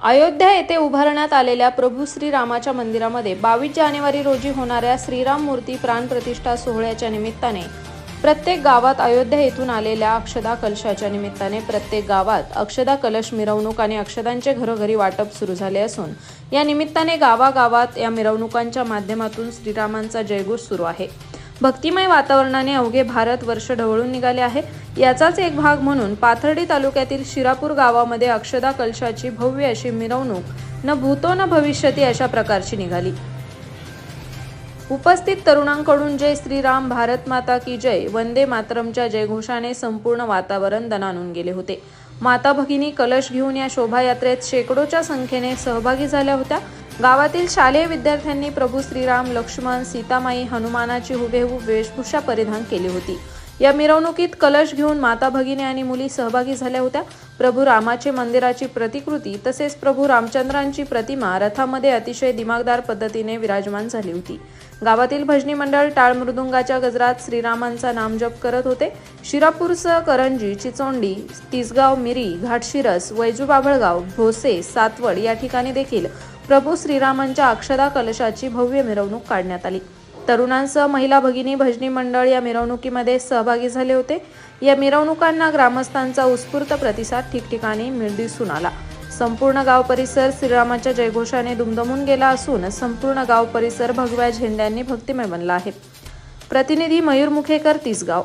अयोध्या येथे उभारण्यात आलेल्या प्रभू श्रीरामाच्या मंदिरामध्ये बावीस जानेवारी रोजी होणाऱ्या श्रीराम मूर्ती प्राणप्रतिष्ठा सोहळ्याच्या निमित्ताने प्रत्येक गावात अयोध्या येथून आलेल्या अक्षदा कलशाच्या निमित्ताने प्रत्येक गावात अक्षदा कलश मिरवणूक आणि अक्षदांचे घरोघरी वाटप सुरू झाले असून या निमित्ताने गावागावात या मिरवणुकांच्या माध्यमातून श्रीरामांचा जयघोष सुरू आहे. भक्तिमय वातावरणाने अवघे भारत वर्ष ढवळून निघाले आहे. याचाच एक भाग म्हणून पाथर्डी तालुक्यातील शिरापूर गावामध्ये अक्षदा कलशाची भव्य अशी मिरवणूक न भूतो न भविष्यती अशा प्रकारची निघाली. उपस्थित तरुणांकडून जय श्रीराम भारत माता की जय वंदे मातरमच्या जयघोषाने संपूर्ण वातावरण दणानून गेले होते. माता भगिनी कलश घेऊन या शोभायात्रेत शेकडोच्या संख्येने सहभागी झाल्या होत्या. गावातील शालेय विद्यार्थ्यांनी प्रभू श्रीराम लक्ष्मण सीतामाई हनुमानाची हुबेहूब वेशभूषा परिधान केली होती. या मिरवणुकीत कलश घेऊन माता भगिनी आणि मुली सहभागी झाल्या होत्या. प्रभू रामाचे मंदिराची प्रतिकृती तसेच प्रभू रामचंद्रांची प्रतिमा रथामध्ये अतिशय दिमागदार पद्धतीने विराजमान झाली होती. गावातील भजनी मंडळ टाळमृदुंगाच्या गजरात श्रीरामांचा नामजप करत होते. शिरापूरसह करंजी चिचोंडी तिसगाव मिरी घाटशिरस वैजूबाभळगाव भोसे सातवड या ठिकाणी देखील प्रभू श्रीरामांच्या अक्षदा कलशाची भव्य मिरवणूक काढण्यात आली. तरुणांसह महिला भगिनी भजनी मंडळ या मिरवणुकीमध्ये सहभागी झाले होते. या मिरवणुकांना ग्रामस्थांचा उत्स्फूर्त प्रतिसाद ठिकठिकाणी दिसून आला. संपूर्ण गाव परिसर श्रीरामाच्या जयघोषाने दुमदमून गेला असून संपूर्ण गाव परिसर भगव्या झेंड्यांनी भक्तिमय बनला आहे. प्रतिनिधी मयूर मुखेकर तिसगाव